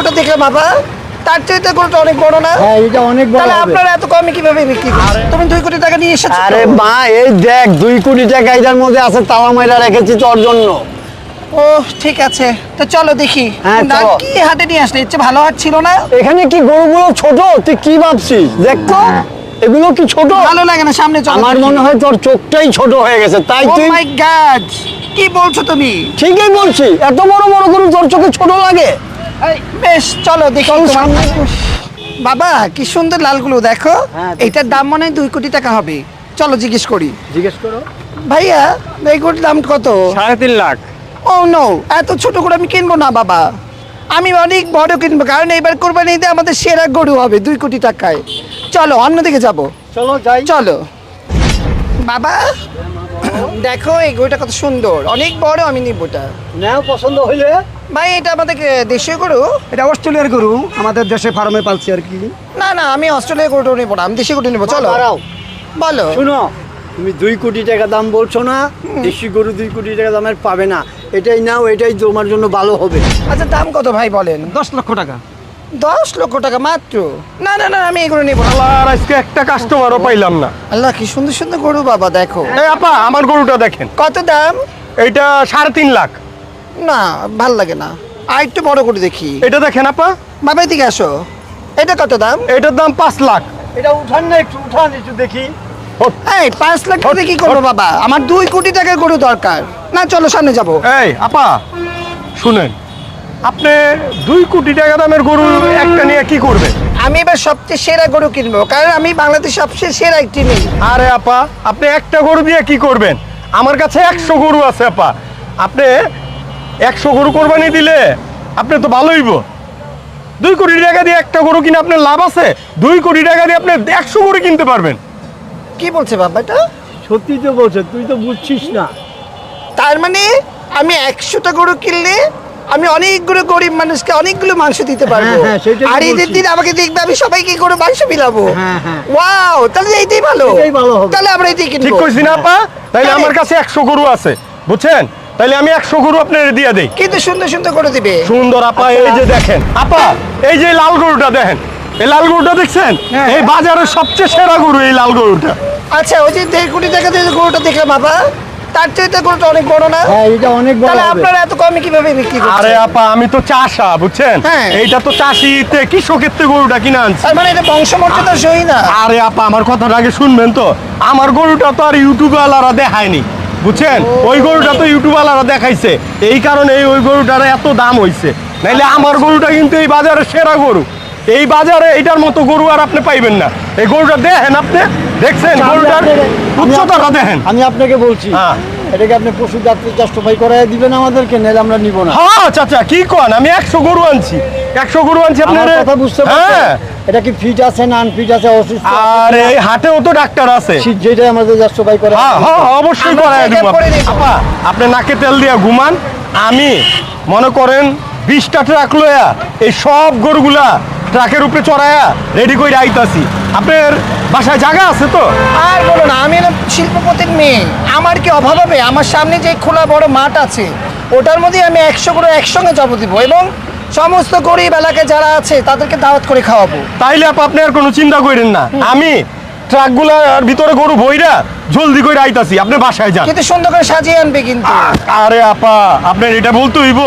গরুটা দেখলাম বাবা তার চাইতে গরুটা অনেক বড় না? হ্যাঁ এটা অনেক বড় তাহলে আপনারা এত কমে কীভাবে বিক্রি করেন? তুমি দুই কোটি টাকা নিয়ে এসেছ আরে মা এই দেখ দুই কোটি টাকা এটার মধ্যে আছে তালা মাইরা রেখেছি তোর জন্য। ও ঠিক আছে। তো চলো দেখি। হ্যাঁ, না, কি হাটে নিয়ে আসলে? ইচ্ছে ভালো হাট ছিল না? এখানে কি গরুগুলো ছোট? তুই কি ভাবছিস? দেখ তো এগুলো কি ছোট? ভালো লাগে না সামনে চলো। আমার মনে হয় তোর চোখটাই ছোট হয়ে গেছে তাই ও তুই মাই গড কি বলছো তুমি? ঠিকই বলছি এত বড় বড় গরু তোর চোখে ছোট লাগে? বেশ চলো দেখি। বাবা কি সুন্দর লালগুলো দেখো। হ্যাঁ, এটার দাম মনে হয় দুই কোটি টাকা হবে। চলো জিজ্ঞেস করি। জিজ্ঞেস করো। ভাইয়া এই গরুর দাম কত? সাড়ে তিন লাখ। ও নো এত ছোট করে আমি কিনবো না বাবা। আমি অনেক বড় কিনবো কারণ এবার কোরবানি ঈদে আমাদের সেরা গরু হবে দুই কোটি টাকায়। চলো অন্যদিকে যাব। চলো যাই। চলো। বাবা দেখো এই গরুটা কত সুন্দর। অনেক বড় আমি নিব ওটা নাও পছন্দ হইলে। ভাই এটা আমাদের দেশীয় গরু? এটা অস্ট্রেলিয়ার গরু আমাদের দেশে ফার্মে পালছি আর কি। না না আমি অস্ট্রেলিয়ার গরুটা নেব না আমি দেশি গরু নেব চলো। দাঁড়াও। বলো। শুনো তুমি দুই কোটি টাকা দাম বলছো না দেশি গরু দুই কোটি টাকা দামের পাবে না। এটাই নাও এটাই তোমার জন্য ভালো হবে। আচ্ছা দাম কত ভাই বলেন? দশ লক্ষ টাকা। দশ লক্ষ টাকা মাত্র? না না না আমি এগুলো নেব না। আর আজকে একটা কাস্টমারও পাইলাম না। আল্লাহ কি সুন্দর সুন্দর গরু বাবা দেখো। এই আপা আমার গরুটা দেখেন। কত দাম? এইটা সাড়ে তিন লাখ। না ভালো লাগে না। আর একটু বড় করে দেখি। এটা দেখেন আপা। বাবা এদিকে আসো। এটা কত দাম? এটার দাম পাঁচ লাখ। এটা উঠান না একটু উঠান একটু দেখি। এই পাঁচ লাখ টাকা কি করব বাবা? আমার দুই কোটি টাকার গরু দরকার। না চলো সামনে যাব। এই আপা শুনেন। আপনি দুই কোটি টাকা দামের গরু একটা নিয়ে কি করবেন? আমি এবার সবচেয়ে সেরা গরু কিনবো কারণ আমি বাংলাদেশ সবচেয়ে সেরা একটি নেই আরে আপা আপনি একটা গরু দিয়ে কি করবেন? আমার কাছে একশো গরু আছে আপা। আপনি একশো গরু কোরবানি দিলে আপনি তো ভালোইব। দুই কোটি টাকা দিয়ে একটা গরু কিনে আপনার লাভ আছে? দুই কোটি টাকা দিয়ে আপনি একশো গরু কিনতে পারবেন। কি বলছে বাবা এটা? সত্যি তো বলছে তুই তো বুঝছিস না। তার মানে আমি একশোটা গরু কিনলে আমি অনেকগুলো গরিব মানুষকে অনেকগুলো মাংস দিতে পারব। হ্যাঁ, হ্যাঁ, সেটাই তো আর ঈদের দিন আমাকে দেখবে আমি সবাইকে করে মাংস বিলাবো? হ্যাঁ, হ্যাঁ। ওয়াও তাহলে এইটাই ভালো। এটাই ভালো হবে। তাহলে আমরা ঠিক কিনবো। কইছি না আপা? হ্যাঁ। আমার কাছে একশো গরু আছে বুঝছেন? তাইলে আমি একশো গরু আপনার দিয়ে দেই। কিন্তু সুন্দর সুন্দর করে দিবে। সুন্দর আপা আচ্ছা। এই যে দেখেন আপা এই যে লাল গরুটা দেখেন এই লাল গরুটা দেখছেন? হ্যাঁ। এই বাজারের সবচেয়ে সেরা গরু এই লাল গরুটা। আচ্ছা ওই যে দেড় কোটি টাকা দিয়ে গরুটা দেখলাম বাবা তার চাইতে গরুটা অনেক বড় না? হ্যাঁ এটা অনেক বড় তাহলে আপনারা এত কমে কীভাবে বিক্রি আরে আপা আমি তো চাষা বুঝছেন? হ্যাঁ। এইটা তো চাষিতে কৃষকের থেকে গরুটা কিনে আনছি। মানে এটা বংশমর্যাদা সই না? আরে আপা আমার কথাটা আগে শুনবেন তো। আমার গরুটা তো আর ইউটিউব আলারা দেখায়নি বুঝছেন? ওই গরুটা তো ইউটিউব আলারা দেখাইছে। এই কারণে ওই গরুটার এত দাম হইছে। নাইলে আমার গরুটা কিন্তু এই বাজারে সেরা গরু। এই বাজারে এটার মতো গরু আর আপনি পাইবেন না। এই গরুটা দেখেন আপনি দেখছেন আচ্ছা, গরুটার উচ্চতাটা দেখেন। আমি আপনাকে বলছি হ্যাঁ। এটাকে আপনি পশু ডাক্তার জাস্টিফাই করাই দিবেন আমাদেরকে নাহলে আমরা নিব না। হ্যাঁ চাচা কি কন? আমি একশো গরু আনছি। একশো গরু আনছি আপনার কথা বুঝতে পারছেন? হ্যাঁ। এটা কি ফিট আছে না আনফিট আছে অসুস্থ আর এই হাটেও তো ডাক্তার আছে। আমাদের জাস্টিফাই করে হ্যাঁ হ্যাঁ অবশ্যই করাই দেবো। আপা আপনি নাকে তেল দিয়া ঘুমান। আমি মনে করেন বিশটা ট্রাক লয়া এই সব গরুগুলা ট্রাকের উপরে চড়ায়া রেডি করে আইতাছি। আপনার বাসায় জায়গা আছে তো? আর বলো না আমি হলাম শিল্পপতির মেয়ে। আমার কি অভাব হবে? আমার সামনে যে খোলা বড় মাঠ আছে ওটার মধ্যে আমি একশো করে একসঙ্গে জব দিব এবং সমস্ত গরিব এলাকায় যারা আছে তাদেরকে দাওয়াত করে খাওয়াবো। তাইলে আপা আপনি আর কোনো চিন্তা করেন না। আমি ট্রাকগুলার ভিতরে গরু বইরা জলদি করে আইতাছি। আপনি বাসায় যান। কিন্তু সুন্দর করে সাজিয়ে আনবে কিন্তু। আরে আপা আপনার এটা বলতে হইব।